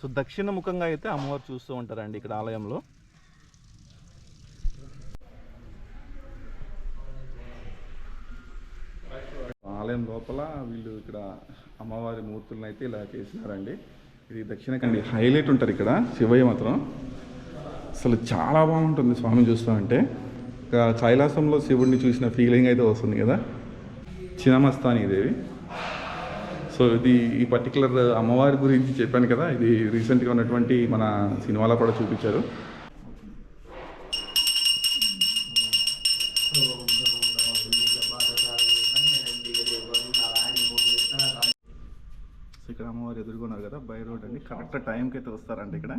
So దక్షిణ ముఖంగా అయితే అమ్మవారు చూస్తూ ఉంటారండి ఇక్కడ ఆలయంలో. ఆలయం లోపల వీళ్ళు ఇక్కడ అమ్మవారి మూర్తులను అయితే ఇలా చేసినారండి. ఇది దక్షిణ కండి హైలైట్ ఉంటారు ఇక్కడ శివయ్య మాత్రం. అసలు చాలా బాగుంటుంది స్వామి చూస్తామంటే. ఇక కైలాసంలో శివుడిని చూసిన ఫీలింగ్ అయితే వస్తుంది కదా. చిన్నమస్తాని దేవి. సో ఇది ఈ పర్టికులర్ అమ్మవారి గురించి చెప్పాను కదా ఇది రీసెంట్గా ఉన్నటువంటి మన సినిమాలో కూడా చూపించారు. ఇక్కడ అమ్మవారు ఎదుర్కొన్నారు కదా బై రోడ్ అండి. కరెక్ట్ టైంకి అయితే వస్తారండి ఇక్కడ.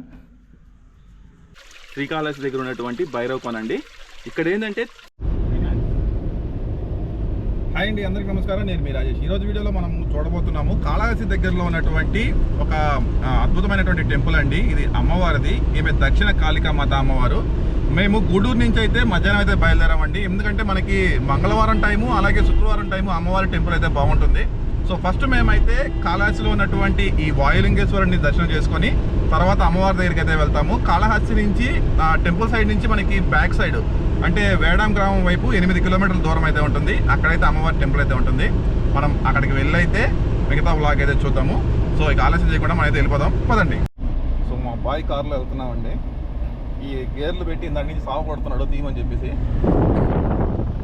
శ్రీకాళహస్తి దగ్గర ఉన్నటువంటి భైరవ్ కొనండి ఇక్కడ ఏంటంటే అండి అందరికీ నమస్కారం. నేను మీ రాజేష్. ఈరోజు వీడియోలో మనం చూడబోతున్నాము కాళహస్తి దగ్గరలో ఉన్నటువంటి ఒక అద్భుతమైనటువంటి టెంపుల్ అండి. ఇది అమ్మవారిది. ఈమె దక్షిణ కాళికా మాత అమ్మవారు. మేము గూడూరు నుంచి అయితే మధ్యాహ్నం అయితే బయలుదేరామండి. ఎందుకంటే మనకి మంగళవారం టైము అలాగే శుక్రవారం టైము అమ్మవారి టెంపుల్ అయితే బాగుంటుంది. సో ఫస్ట్ మేమైతే కాళహస్తిలో ఉన్నటువంటి ఈ వాయులింగేశ్వరుని దర్శనం చేసుకొని తర్వాత అమ్మవారి దగ్గరికి అయితే వెళ్తాము. కాళహస్తి నుంచి ఆ టెంపుల్ సైడ్ నుంచి మనకి బ్యాక్ సైడ్ అంటే వేడాం గ్రామం వైపు ఎనిమిది కిలోమీటర్ల దూరం అయితే ఉంటుంది. అక్కడైతే అమ్మవారి టెంపుల్ అయితే ఉంటుంది. మనం అక్కడికి వెళ్ళైతే మిగతా వ్లాగ్ అయితే చూద్దాము. సో ఇక ఆలస్యం చేయకుండా మనం అయితే వెళ్ళిపోదాం. పదండి. సో మా బాయ్ కార్లో వెళ్తున్నామండి. ఈ గేర్లు పెట్టి ఇందాక నుంచి సాగు కొడుతున్నాడు తీయమని చెప్పేసి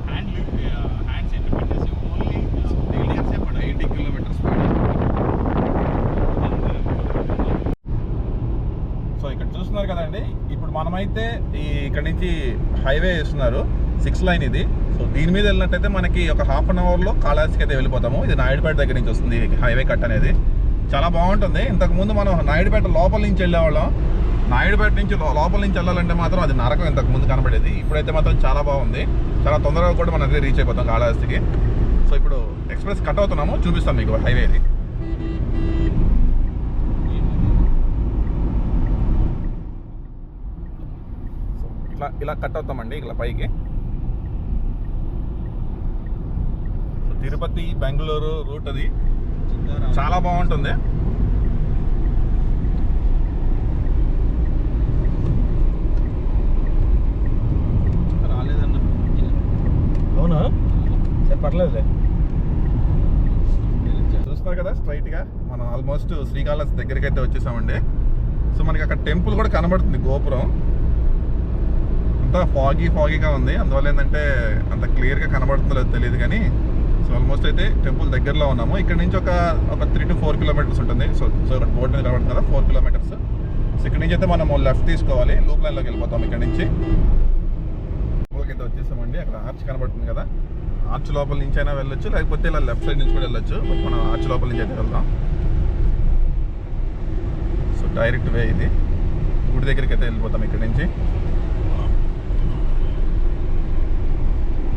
hand hands independence only eighty kilometres so ఇక్కడ చూస్తున్నారు కదండి ఇప్పుడు మనమైతే ఈ ఇక్కడ నుంచి హైవే వేస్తున్నారు. సిక్స్ లైన్ ఇది. సో దీని మీద వెళ్ళినట్టయితే మనకి ఒక హాఫ్ అన్ అవర్లో కాళహస్తికి అయితే వెళ్ళిపోతాము. ఇది నాయుడుపేట దగ్గర నుంచి వస్తుంది హైవే కట్ అనేది. చాలా బాగుంటుంది. ఇంతకు ముందు మనం నాయుడుపేట లోపల నుంచి వెళ్ళేవాళ్ళం. నాయుడుపేట నుంచి లోపల నుంచి వెళ్ళాలంటే మాత్రం అది నరకం ఇంతకు ముందు కనబడేది. ఇప్పుడైతే మాత్రం చాలా బాగుంది. చాలా తొందరగా కూడా మనం రీచ్ అయిపోతాం కాళహస్తికి. సో ఇప్పుడు ఎక్స్ప్రెస్ కట్ అవుతున్నాము. చూపిస్తాం మీకు హైవేది. ఇది ఇట్లా ఇలా కట్ అవుతామండి ఇలా పైకి. సో తిరుపతి బెంగళూరు రూట్ అది. చాలా బాగుంటుంది. అవునా? సరే పర్లేదులే. చూస్తున్నారు కదా స్ట్రైట్గా మనం ఆల్మోస్ట్ శ్రీకాళహస్తి దగ్గరికి అయితే వచ్చేసామండి. సో మనకి అక్కడ టెంపుల్ కూడా కనబడుతుంది గోపురం. అంతా ఫాగీ ఫాగీగా ఉంది. అందువల్ల ఏంటంటే అంత క్లియర్గా కనబడుతుందో తెలియదు కానీ సో ఆల్మోస్ట్ అయితే టెంపుల్ దగ్గరలో ఉన్నాము. ఇక్కడ నుంచి ఒక ఒక త్రీ టు ఫోర్ కిలోమీటర్స్ ఉంటుంది. సో సో బోర్డు మీద కనబడుతుంది కదా ఫోర్ కిలోమీటర్స్ సో ఇక్కడ నుంచి అయితే మనము లెఫ్ట్ తీసుకోవాలి. లూప్ లైన్లోకి వెళ్ళిపోతాం ఇక్కడ నుంచి. లోపలికి అయితే వచ్చేసామండి. అక్కడ ఆర్చ్ కనబడుతుంది కదా. ఆర్చ్ లోపల నుంచి అయినా వెళ్ళొచ్చు. లేకపోతే ఇలా లెఫ్ట్ సైడ్ నుంచి కూడా వెళ్ళొచ్చు. బట్ మనం ఆర్చ్ లోపల నుంచి అయితే వెళ్దాం. సో డైరెక్ట్ వే ఇది. గుడి దగ్గరికి అయితే వెళ్ళిపోతాం ఇక్కడ నుంచి.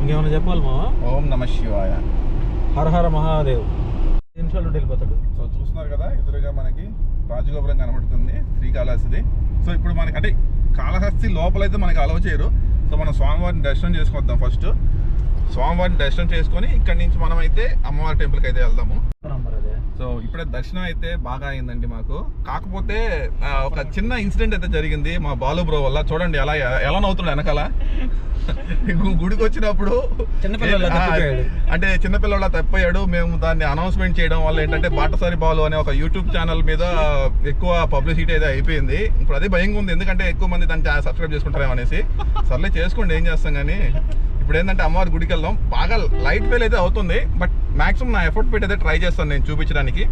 ఇంకేమైనా చెప్పాలి మావా? ఓం నమ శివాయ. హర హర మహాదేవ్ నిమిషాలు వెళ్ళిపోతాడు? సో చూస్తున్నారు కదా ఎదురుగా మనకి రాజగోపురం కనబడుతుంది శ్రీకాళహస్తిది. సో ఇప్పుడు మనకి అంటే కాళహస్తి లోపలైతే మనకి అలవ చేయరు. సో మనం స్వామివారిని దర్శనం చేసుకొద్దాం ఫస్ట్ స్వామివారిని దర్శనం చేసుకొని ఇక్కడ నుంచి మనం అయితే అమ్మవారి టెంపుల్కి అయితే వెళ్దాము. సో ఇప్పుడే దర్శనం అయితే బాగా అయిందండి మాకు. కాకపోతే ఒక చిన్న ఇన్సిడెంట్ అయితే జరిగింది మా బాలు బ్రో వల్ల. చూడండి ఎలా ఎలా నవ్వుతున్నాడు వెనకాల. గుడికి వచ్చినప్పుడు. అంటే చిన్నపిల్లల తప్పిపోయాడు. మేము దాన్ని అనౌన్స్మెంట్ చేయడం వల్ల ఏంటంటే బాటసారి బాలు అనే ఒక యూట్యూబ్ ఛానల్ మీద ఎక్కువ పబ్లిసిటీ అయితే అయిపోయింది. ఇప్పుడు అదే భయంగా ఉంది. ఎందుకంటే ఎక్కువ మంది దాన్ని సబ్స్క్రైబ్ చేసుకుంటారేమో అనేసి. సర్లే చేసుకోండి ఏం చేస్తాం కానీ. ఇప్పుడు ఏంటంటే అమ్మవారి గుడికి వెళ్దాం. బాగా లైట్ ఫెయిల్ అయితే అవుతుంది. బట్ మాక్సిమం నా ఎఫర్ట్ పెట్టి అయితే ట్రై చేస్తాను నేను చూపించడానికి.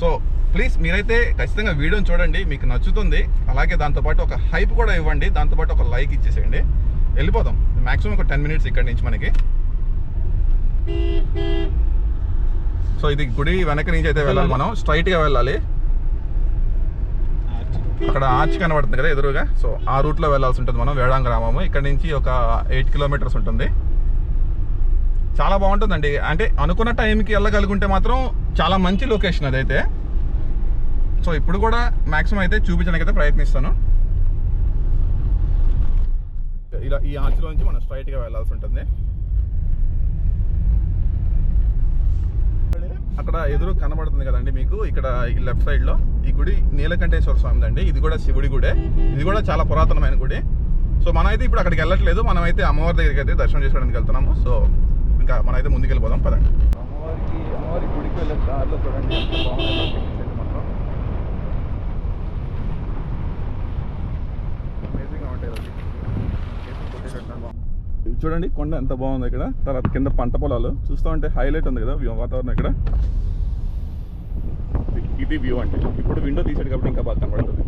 సో ప్లీజ్ మీరైతే ఖచ్చితంగా వీడియోని చూడండి మీకు నచ్చుతుంది. అలాగే దాంతోపాటు ఒక హైప్ కూడా ఇవ్వండి దాంతోపాటు ఒక లైక్ ఇచ్చేసేయండి. వెళ్ళిపోదాం. మాక్సిమం ఒక టెన్ మినిట్స్ ఇక్కడ నుంచి మనకి. సో ఇది గుడి వెనక నుంచి అయితే వెళ్ళాలి మనం. స్ట్రైట్గా వెళ్ళాలి. అక్కడ ఆర్చ్ కనబడుతుంది కదా ఎదురుగా. సో ఆ రూట్లో వెళ్ళాల్సి ఉంటుంది మనం వేడాం గ్రామము ఇక్కడ నుంచి ఒక ఎయిట్ కిలోమీటర్స్ ఉంటుంది. చాలా బాగుంటుందండి. అంటే అనుకున్న టైంకి వెళ్ళగలుగుంటే మాత్రం చాలా మంచి లొకేషన్ అదైతే. సో ఇప్పుడు కూడా మ్యాక్సిమం అయితే చూపించడానికి అయితే ప్రయత్నిస్తాను. ఇలా ఈ ఆర్చ్లో నుంచి మనం స్ట్రైట్గా వెళ్ళాల్సి ఉంటుంది. అక్కడ ఎదురు కనబడుతుంది కదండి మీకు ఇక్కడ ఈ లెఫ్ట్ సైడ్లో. ఈ గుడి నీలకంఠేశ్వర స్వామిది అండి. ఇది కూడా శివుడి గుడే. ఇది కూడా చాలా పురాతనమైన గుడి. సో మనమైతే అయితే ఇప్పుడు అక్కడికి వెళ్ళట్లేదు. మనమైతే అమ్మవారి దగ్గరికి అయితే దర్శనం చేసుకోవడానికి వెళ్తున్నాము. సో ఇంకా మనం అయితే ముందుకు వెళ్ళిపోదాం పదండి. అమ్మవారికి అమ్మవారి గుడికి వెళ్ళే దారిలో చూడండి చూడండి కొండ ఎంత బాగుంది ఇక్కడ. తర్వాత కింద పంట పొలాలు. చూస్తూ ఉంటే హైలైట్ ఉంది కదా వ్యూ వాతావరణం ఇక్కడ. ఇది వ్యూ అంటే ఇప్పుడు విండో తీసాడు కాబట్టి ఇంకా బాగా కనబడుతుంది.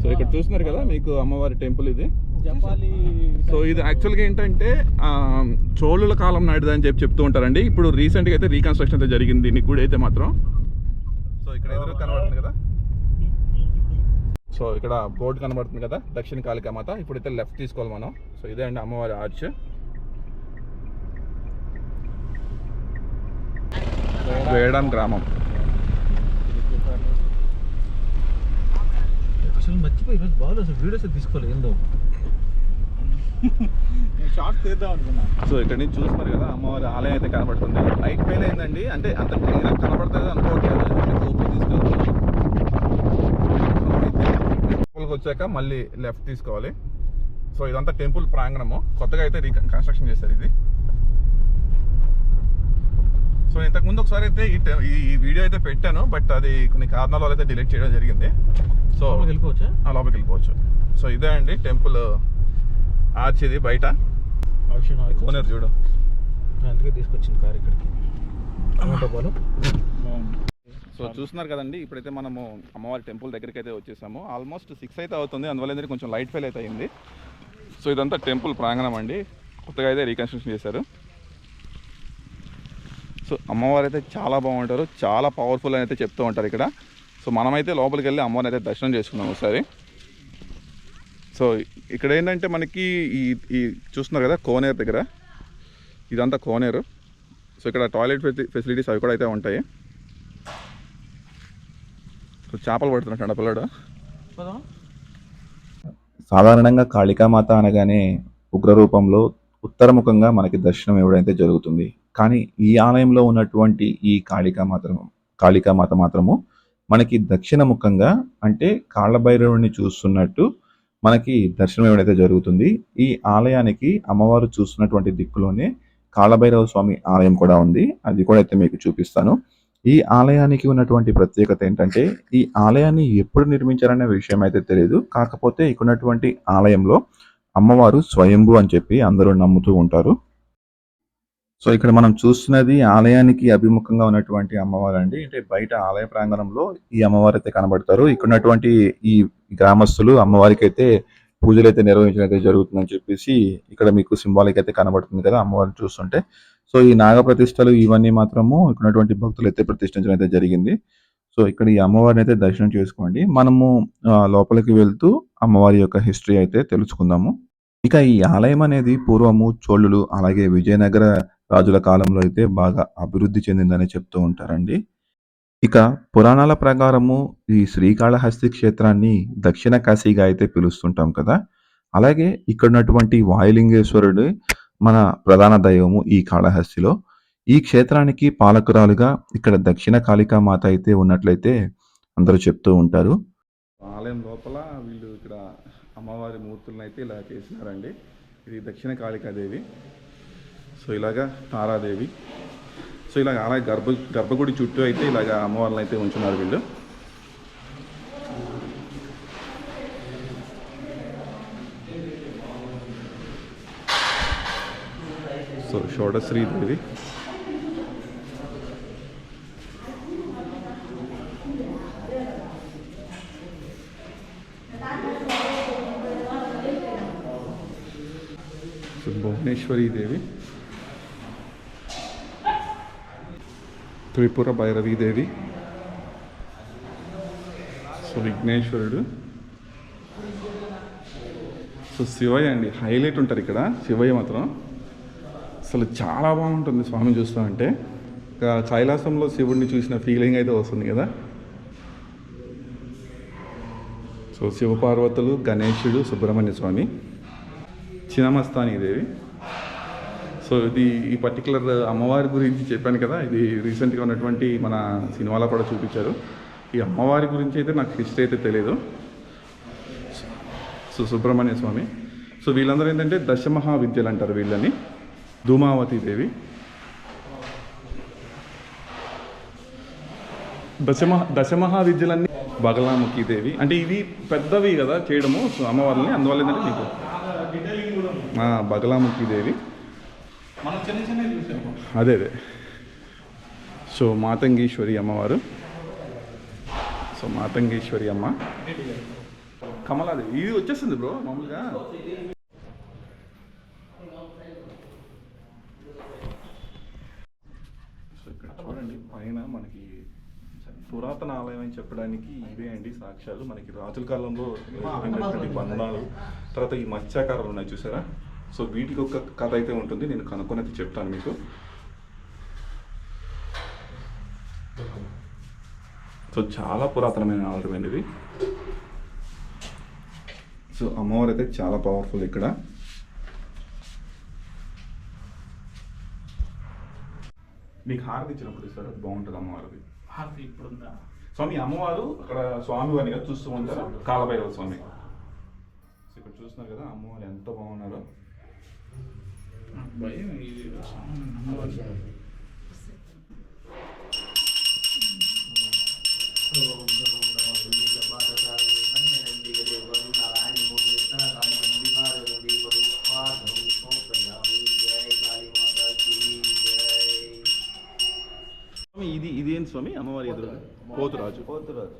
సో ఇక్కడ చూస్తున్నారు కదా మీకు అమ్మవారి టెంపుల్ ఇది. సో ఇది యాక్చువల్గా ఏంటంటే చోళుల కాలం నాటిది అని చెప్పి చెప్తూ ఉంటారండి. ఇప్పుడు రీసెంట్గా అయితే రీకన్స్ట్రక్షన్ అయితే జరిగింది. దీనికి గుడి అయితే మాత్రం. సో ఇక్కడ ఎదురు కనబడుతుంది కదా? సో ఇక్కడ బోర్డు కనబడుతుంది కదా? దక్షిణ కాళికామాత. ఇప్పుడైతే లెఫ్ట్ తీసుకోవాలి మనం. సో ఇదే అండి అమ్మవారి ఆర్చ్ వేయడం గ్రామం. అసలు మర్చిపోయి ఈరోజు బాగా అసలు వీడియోస్ తీసుకోలేదు ఏందో? షార్ట్ తీద్దాం అనుకున్నా. సో ఇక్కడ నుంచి చూస్తున్నారు కదా అమ్మవారి ఆలయం అయితే కనబడుతుంది. లైట్ ఫెయిల్ అయిందండి. అంటే అంత క్లియర్ కనబడుతుంది అనుకోవట్లేదు. లోపలికి వచ్చాక మళ్ళీ లెఫ్ట్ తీసుకోవాలి. సో ఇదంతా టెంపుల్ ప్రాంగణము. కొత్తగా అయితే కన్స్ట్రక్షన్ చేశారు ఇది. సో ఇంతకు ముందు ఒకసారి అయితే ఈ వీడియో అయితే పెట్టాను బట్ అది కొన్ని కారణాల వల్ల అయితే డిలీట్ చేయడం జరిగింది. సో వెళ్ళిపోవచ్చా? ఆ లోపలికి వెళ్ళిపోవచ్చు. సో ఇదే అండి టెంపుల్ ఆర్చ్ ఇది బయట కోనేరు చూడు. అందుకే తీసుకొచ్చింది కార్ ఇక్కడికి. సో చూస్తున్నారు కదండి ఇప్పుడైతే మనము అమ్మవారి టెంపుల్ దగ్గరికి అయితే వచ్చేసాము. ఆల్మోస్ట్ సిక్స్ అయితే అవుతుంది అందువల్ల ఏంటంటే కొంచెం లైట్ ఫెయిల్ అయితే అయింది. సో ఇదంతా టెంపుల్ ప్రాంగణం అండి కొత్తగా అయితే రీకన్స్ట్రక్షన్ చేశారు. సో అమ్మవారు అయితే చాలా బాగుంటారు చాలా పవర్ఫుల్ అని అయితే చెప్తూ ఉంటారు ఇక్కడ. సో మనమైతే లోపలికి వెళ్ళి అమ్మవారిని అయితే దర్శనం చేసుకున్నాం ఒకసారి. సో ఇక్కడ ఏంటంటే మనకి ఈ ఈ చూస్తున్నారు కదా కోనేరు దగ్గర? ఇదంతా కోనేరు. సో ఇక్కడ టాయిలెట్ ఫెసిలిటీస్ అవి కూడా అయితే ఉంటాయి. సో చేపలు పడుతున్నట్టు పిల్లడు? సాధారణంగా కాళికామాత అనగానే ఉగ్ర రూపంలో ఉత్తరముఖంగా మనకి దర్శనం ఇవ్వడైతే జరుగుతుంది. కానీ ఈ ఆలయంలో ఉన్నటువంటి ఈ కాళికామాత కాళికామాత మాత్రము మనకి దక్షిణముఖంగా అంటే కాళ్ళభైరవుని చూస్తున్నట్టు మనకి దర్శనం అయితే జరుగుతుంది ఈ ఆలయానికి అమ్మవారు చూస్తున్నటువంటి దిక్కులోనే కాళభైరవ స్వామి ఆలయం కూడా ఉంది. అది కూడా అయితే మీకు చూపిస్తాను. ఈ ఆలయానికి ఉన్నటువంటి ప్రత్యేకత ఏంటంటే ఈ ఆలయాన్ని ఎప్పుడు నిర్మించారనే విషయం అయితే తెలియదు. కాకపోతే ఇక్కడ ఉన్నటువంటి ఆలయంలో అమ్మవారు స్వయంభు అని చెప్పి అందరూ నమ్ముతూ ఉంటారు. సో ఇక్కడ మనం చూస్తున్నది ఆలయానికి అభిముఖంగా ఉన్నటువంటి అమ్మవారు అండి అంటే బయట ఆలయ ప్రాంగణంలో ఈ అమ్మవారు అయితే కనబడతారు. ఇక్కడ ఉన్నటువంటి ఈ గ్రామస్తులు అమ్మవారికి అయితే పూజలు అయితే నిర్వహించడం అయితే జరుగుతుందని చెప్పేసి ఇక్కడ మీకు సింబాలిక్ అయితే కనబడుతుంది కదా అమ్మవారిని చూస్తుంటే. సో ఈ నాగ ప్రతిష్టలు ఇవన్నీ మాత్రము ఇక్కడ ఉన్నటువంటి భక్తులు అయితే ప్రతిష్ఠించడం అయితే జరిగింది. సో ఇక్కడ ఈ అమ్మవారిని అయితే దర్శనం చేసుకోండి. మనము లోపలికి వెళ్తూ అమ్మవారి యొక్క హిస్టరీ అయితే తెలుసుకుందాము. ఇక ఈ ఆలయం అనేది పూర్వము చోళులు అలాగే విజయనగర రాజుల కాలంలో అయితే బాగా అభివృద్ధి చెందిందని చెప్తూ ఉంటారండి. ఇక పురాణాల ప్రకారము ఈ శ్రీకాళహస్తి క్షేత్రాన్ని దక్షిణ కాశీగా అయితే పిలుస్తుంటాం కదా. అలాగే ఇక్కడ ఉన్నటువంటి వాయులింగేశ్వరుడు మన ప్రధాన దైవము ఈ కాళహస్తిలో. ఈ క్షేత్రానికి పాలకురాలుగా ఇక్కడ దక్షిణ కాళికా మాత అయితే ఉన్నట్లయితే అందరూ చెప్తూ ఉంటారు. ఆలయం లోపల వీళ్ళు ఇక్కడ అమ్మవారి మూర్తులను అయితే ఇలా చేసినారండి. ఇది దక్షిణ కాళికాదేవి. సో ఇలాగా తారాదేవి. సో ఇలాగ అలాగే గర్భ గర్భగుడి చుట్టూ అయితే ఇలాగ అమ్మవారిని అయితే ఉంచున్నారు వీళ్ళు. So Shodasridevi so Bhuvaneshwari Devi Tripura Bhairavidevi. So విఘ్నేశ్వరుడు సో శివయ్య అండి హైలైట్ ఉంటారు ఇక్కడ శివయ్య మాత్రం. అసలు చాలా బాగుంటుంది స్వామి చూస్తామంటే. కైలాసంలో శివుడిని చూసిన ఫీలింగ్ అయితే వస్తుంది కదా. సో శివపార్వతులు గణేశుడు సుబ్రహ్మణ్య స్వామి. చినమస్తాని దేవి. సో ఇది ఈ పర్టికులర్ అమ్మవారి గురించి చెప్పాను కదా ఇది రీసెంట్గా ఉన్నటువంటి మన సినిమాలో కూడా చూపించారు. ఈ అమ్మవారి గురించి అయితే నాకు హిస్టరీ అయితే తెలియదు సో సుబ్రహ్మణ్య స్వామి. సో వీళ్ళందరూ ఏంటంటే దశమహా విద్యలు అంటారు వీళ్ళని ధూమావతి దేవి. దశమహా దశమహా విద్యలన్నీ బగలాముఖి దేవి. అంటే ఇవి పెద్దవి కదా చేయడము సో అమ్మవారిని అందువల్ల ఏంటంటే మీకు బగలాముఖి దేవి మనం చిన్న చిన్న చూసాము అదే అదే. సో మాతంగీశ్వరి అమ్మవారు. సో మాతంగేశ్వరి అమ్మ. కమలాదేవి. ఇది వచ్చేస్తుంది బ్రో మామూలుగా. సో ఇక్కడ చూడండి పైన మనకి పురాతన ఆలయం అని చెప్పడానికి ఇవే అండి సాక్ష్యాలు. మనకి రాజుల కాలంలో బంధాలు. తర్వాత ఈ మత్స్యాకారాలు ఉన్నాయి చూసారా? సో వీటికి ఒక కథ అయితే ఉంటుంది. నేను కనుక్కొని చెప్తాను మీకు. సో చాలా పురాతనమైన ఆలయం అండి ఇది. సో అమ్మవారు అయితే చాలా పవర్ఫుల్ ఇక్కడ. మీకు హారతి ఇచ్చినప్పుడు ఇస్తారు బాగుంటుంది అమ్మవారిది. హారతి ఇప్పుడు స్వామి అమ్మవారు అక్కడ స్వామి వారిగా చూస్తూ ఉంటారు. కాలభైరవ స్వామి. సో ఇక్కడ చూస్తున్నారు కదా అమ్మవారు ఎంత బాగున్నారో. భయం ఇది. అమ్మవారి స్వామి ఇది ఇది ఏంటి స్వామి? అమ్మవారి ఎదురు పోతురాజు. పోతురాజు.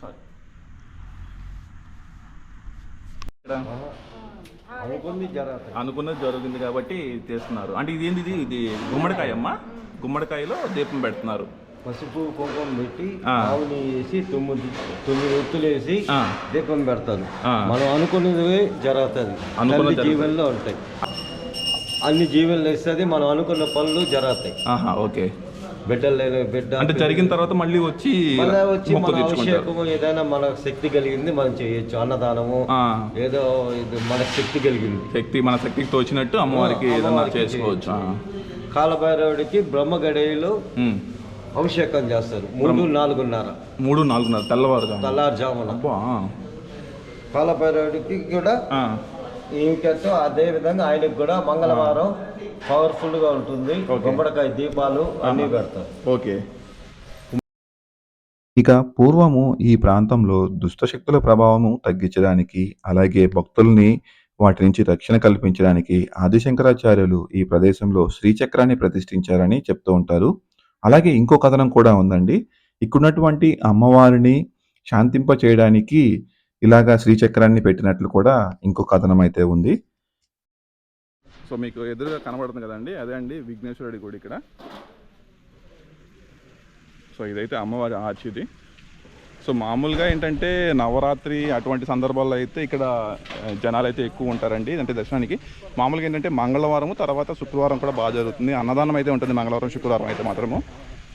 సారీ. అనుకుంది జరుగుతాయి అనుకున్నది జరుగుతుంది కాబట్టి చేస్తున్నారు అంటే ఇది ఏంది ఇది? ఇది గుమ్మడికాయ అమ్మ గుమ్మడికాయలో దీపం పెడుతున్నారు. పసుపు కుంకుమ పెట్టి. ఆవుని వేసి తొమ్మిది తొమ్మిది ఒత్తులు వేసి. దీపం పెడతారు. మనం అనుకున్నది జరుగుతుంది. అనుకున్నది తల్లి జీవనలో ఉంటాయి. అన్ని జీవనలు వేస్తుంది మనం అనుకున్న పనులు జరుగుతాయి. ఓకే. బిడ్డలు లేని బిడ్డ అంటే జరిగిన తర్వాత మళ్ళీ వచ్చి మళ్ళీ వచ్చి మన అభిషేకము ఏదైనా మన శక్తి కలిగింది మనం చేయొచ్చు. అన్నదానము ఏదో ఇది మన శక్తి కలిగింది. శక్తి మన శక్తికి తోచినట్టు అమ్మవారికి అమ్మవారికి చేసుకోవచ్చు. కాలభైరవుడికి బ్రహ్మగడియలో ఉమ్. అభిషేకం చేస్తారు. మూడు నాలుగున్నర. మూడు నాలుగున్నర తెల్లవారుగా తెల్లారుజామున. అబ్బా. కాలభైరవుడికి కూడా ఇంకెత్తు అదే విధంగా ఆయనకి కూడా మంగళవారం పవర్ఫుల్గా ఉంటుంది. గుమ్మడికాయ దీపాలు అన్ని పెడతారు. ఓకే. ఇక పూర్వము ఈ ప్రాంతంలో దుష్టశక్తుల ప్రభావము తగ్గించడానికి అలాగే భక్తుల్ని వాటి నుంచి రక్షణ కల్పించడానికి ఆదిశంకరాచార్యులు ఈ ప్రదేశంలో శ్రీచక్రాన్ని ప్రతిష్ఠించారని చెప్తూ ఉంటారు. అలాగే ఇంకో కథనం కూడా ఉందండి. ఇక్కడున్నటువంటి అమ్మవారిని శాంతింప చేయడానికి ఇలాగా శ్రీచక్రాన్ని పెట్టినట్లు కూడా ఇంకో కథనం అయితే ఉంది. సో మీకు ఎదురుగా కనబడుతుంది కదండి అదే అండి విఘ్నేశ్వరుడి గుడి ఇక్కడ. సో ఇదైతే అమ్మవారి ఆర్చ్ సో మామూలుగా ఏంటంటే నవరాత్రి అటువంటి సందర్భాల్లో అయితే ఇక్కడ జనాలు అయితే ఎక్కువ ఉంటారండి అంటే దర్శనానికి. మామూలుగా ఏంటంటే మంగళవారం తర్వాత శుక్రవారం కూడా బాగా జరుగుతుంది. అన్నదానం అయితే ఉంటుంది మంగళవారం శుక్రవారం అయితే మాత్రము.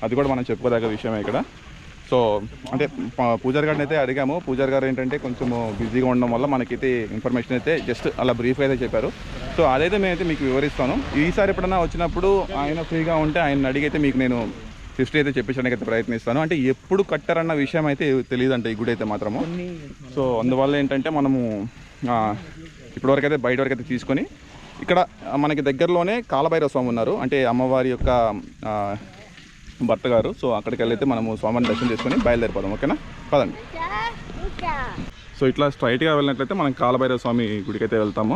అది కూడా మనం చెప్పుకోదగ్గ విషయమే ఇక్కడ. సో అంటే ప- పూజారి గారిని అయితే అడిగాము. పూజారి గారు ఏంటంటే కొంచెం బిజీగా ఉండడం వల్ల మనకైతే ఇన్ఫర్మేషన్ అయితే జస్ట్ అలా బ్రీఫ్గా అయితే చెప్పారు. సో అదైతే నేనైతే మీకు వివరిస్తాను. ఈసారి ఎప్పుడైనా వచ్చినప్పుడు ఆయన ఫ్రీగా ఉంటే ఆయన అడిగైతే మీకు నేను హిస్టరీ అయితే చెప్పించడానికి అయితే ప్రయత్నిస్తాను. అంటే ఎప్పుడు కట్టారన్న విషయం అయితే తెలియదు అంటే ఈ గుడి అయితే మాత్రము. సో అందువల్ల ఏంటంటే మనము ఇప్పటి ఇప్పటివరకు అయితే బయట వరకు అయితే తీసుకొని ఇక్కడ మనకి దగ్గరలోనే కాలభైరవ స్వామి ఉన్నారు. అంటే అమ్మవారి యొక్క భర్త గారు. సో అక్కడికి వెళ్ళైతే మనము స్వామిని దర్శనం చేసుకొని బయలుదేరిపోదాం ఓకేనా? పదండి. సో ఇట్లా స్ట్రైట్గా వెళ్ళినట్లయితే మనం కాలభైరవ స్వామి గుడికైతే వెళ్తాము.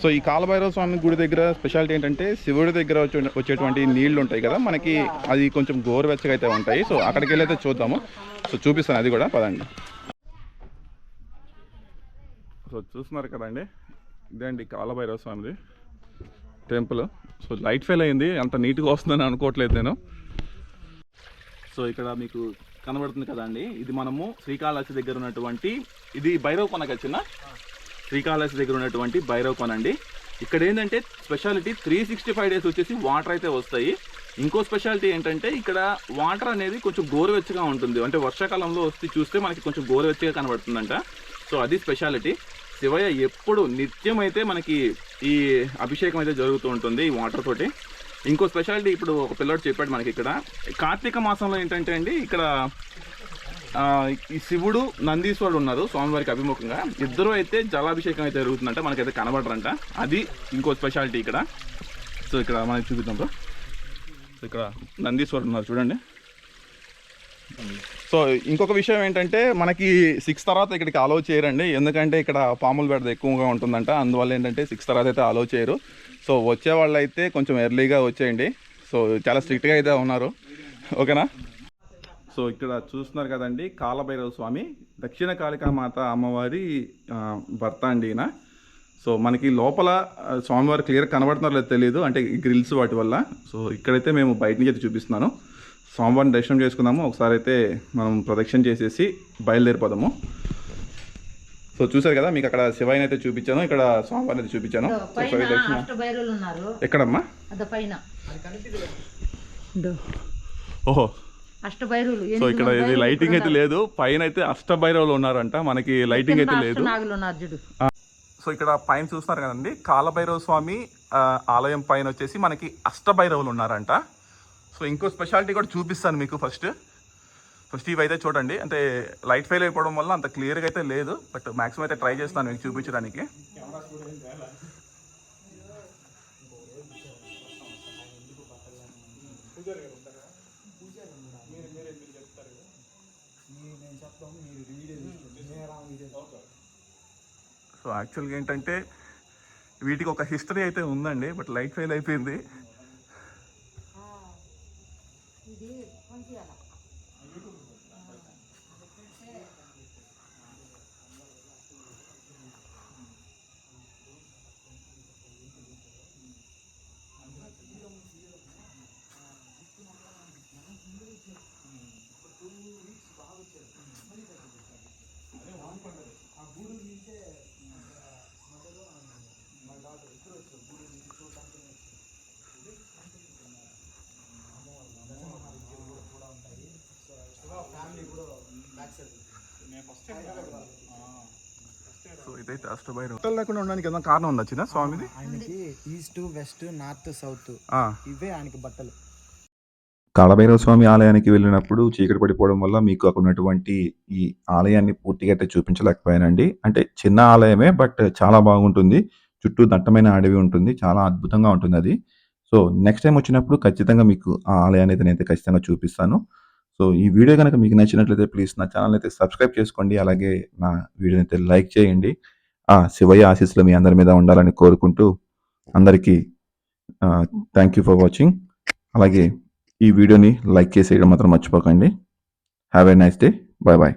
సో ఈ కాలభైరవ స్వామి గుడి దగ్గర స్పెషాలిటీ ఏంటంటే శివుడి దగ్గర వచ్చే వచ్చేటువంటి నీళ్ళు ఉంటాయి కదా మనకి అది కొంచెం గోరువెచ్చగా అయితే ఉంటాయి. సో అక్కడికి వెళ్ళైతే చూద్దాము. సో చూపిస్తాను అది కూడా పదండి. సో చూస్తున్నారు కదండి ఇదే అండి కాలభైరవ స్వామిది. టెంపుల్. సో లైట్ ఫెయిల్ అయింది. అంత నీట్గా వస్తుందని అనుకోవట్లేదు నేను. సో ఇక్కడ మీకు కనబడుతుంది కదండి ఇది మనము శ్రీకాళహస్తి దగ్గర ఉన్నటువంటి ఇది భైరవ్ కొనకి వచ్చిన శ్రీకాళహస్తి దగ్గర ఉన్నటువంటి భైరవ్ కొన అండి. ఇక్కడ ఏంటంటే speciality three sixty five days వచ్చేసి వాటర్ అయితే వస్తాయి. ఇంకో స్పెషాలిటీ ఏంటంటే ఇక్కడ వాటర్ అనేది కొంచెం గోరువెచ్చగా ఉంటుంది. అంటే వర్షాకాలంలో వస్తే చూస్తే మనకి కొంచెం గోరువెచ్చగా కనబడుతుందంట. సో అది స్పెషాలిటీ. శివయ్య ఎప్పుడు నిత్యం అయితే మనకి ఈ అభిషేకం అయితే జరుగుతూ ఉంటుంది ఈ వాటర్ తోటి. ఇంకో స్పెషాలిటీ ఇప్పుడు ఒక పిల్లోడు చెప్పాడు మనకి ఇక్కడ. కార్తీక మాసంలో ఏంటంటే అండి ఇక్కడ ఈ శివుడు నందీశ్వరుడు ఉన్నారు స్వామివారికి అభిముఖంగా. ఇద్దరు అయితే జలాభిషేకం అయితే జరుగుతుందంట మనకైతే కనబడరంట. అది ఇంకో స్పెషాలిటీ ఇక్కడ. సో ఇక్కడ మనకి చూపిద్దాం సో ఇక్కడ నందీశ్వరుడు ఉన్నారు చూడండి. సో ఇంకొక విషయం ఏంటంటే మనకి సిక్స్ తర్వాత ఇక్కడికి అలో చేయరండి. ఎందుకంటే ఇక్కడ పాములు బెడద ఎక్కువగా ఉంటుందంట. అందువల్ల ఏంటంటే సిక్స్ తర్వాత అయితే అలో చేయరు. సో వచ్చే వాళ్ళు అయితే కొంచెం ఎర్లీగా వచ్చేయండి. సో చాలా స్ట్రిక్ట్గా అయితే ఉన్నారు. ఓకేనా? సో ఇక్కడ చూస్తున్నారు కదండి కాలభైరవ స్వామి. దక్షిణ కాళికామాత అమ్మవారి భర్త అండి ఈయన. సో మనకి లోపల స్వామివారు క్లియర్ కనబడుతున్నారో తెలియదు. అంటే గ్రిల్స్ వాటి వల్ల. సో ఇక్కడైతే మేము బయట నుంచి అయితే చూపిస్తున్నాను. స్వామివారిని దర్శనం చేసుకుందాము. ఒకసారి అయితే మనం ప్రదక్షిణ చేసేసి బయలుదేరిపోదాము. సో చూసారు కదా మీకు అక్కడ శివాయిని అయితే చూపించాను. ఇక్కడ స్వామివారిని అయితే చూపించాను. దర్శనం ఎక్కడమ్మా? అద పైన. ఇదో, ఓహో. సో ఇక్కడ ఇది లైటింగ్ అయితే. లేదు. పైన అయితే అష్టభైరవులు ఉన్నారంట. మనకి లైటింగ్ అయితే లేదు. సో ఇక్కడ పైన చూస్తున్నారు కదండి. కాలభైరవ స్వామి ఆలయం పైన వచ్చేసి మనకి అష్టభైరవులు ఉన్నారంట. సో ఇంకో స్పెషాలిటీ కూడా చూపిస్తాను మీకు ఫస్ట్ ఫస్ట్ ఇవైతే చూడండి. అంటే లైట్ ఫెయిల్ అయిపోవడం వల్ల అంత క్లియర్గా అయితే లేదు బట్ మాక్సిమం అయితే ట్రై చేస్తాను మీకు చూపించడానికి. సో యాక్చువల్గా ఏంటంటే వీటికి ఒక హిస్టరీ అయితే ఉందండి బట్ లైట్ ఫెయిల్ అయిపోయింది. సో ఇదైతే అష్టభైరవ. హోటల్ లేకుండా ఉండడానికి ఏదైనా కారణం ఉందా చిన్న స్వామిది? ఆయనకి ఈస్ట్ వెస్ట్ నార్త్ సౌత్ ఆ, ఇవే ఆయనకి బట్టలు. కాళభైరవ స్వామి ఆలయానికి వెళ్ళినప్పుడు చీకటి పడిపోవడం వల్ల మీకు అక్కడ ఉన్నటువంటి ఈ ఆలయాన్ని పూర్తిగా అయితే చూపించలేకపోయానండి. అంటే చిన్న ఆలయమే బట్ చాలా బాగుంటుంది. చుట్టూ దట్టమైన అడవి ఉంటుంది. చాలా అద్భుతంగా ఉంటుంది అది. సో నెక్స్ట్ టైం వచ్చినప్పుడు ఖచ్చితంగా మీకు ఆ ఆలయాన్ని అయితే నేనైతే ఖచ్చితంగా చూపిస్తాను. సో ఈ వీడియో కనుక మీకు నచ్చినట్లయితే ప్లీజ్ నా ఛానల్ అయితే సబ్స్క్రైబ్ చేసుకోండి. అలాగే నా వీడియోని అయితే లైక్ చేయండి. ఆ శివయ్య ఆశీస్సులు మీ అందరి మీద ఉండాలని కోరుకుంటూ అందరికీ థ్యాంక్ యూ ఫర్ వాచింగ్ అలాగే ఈ వీడియోని లైక్ చేసేయడం మాత్రం మర్చిపోకండి. Have a nice day bye bye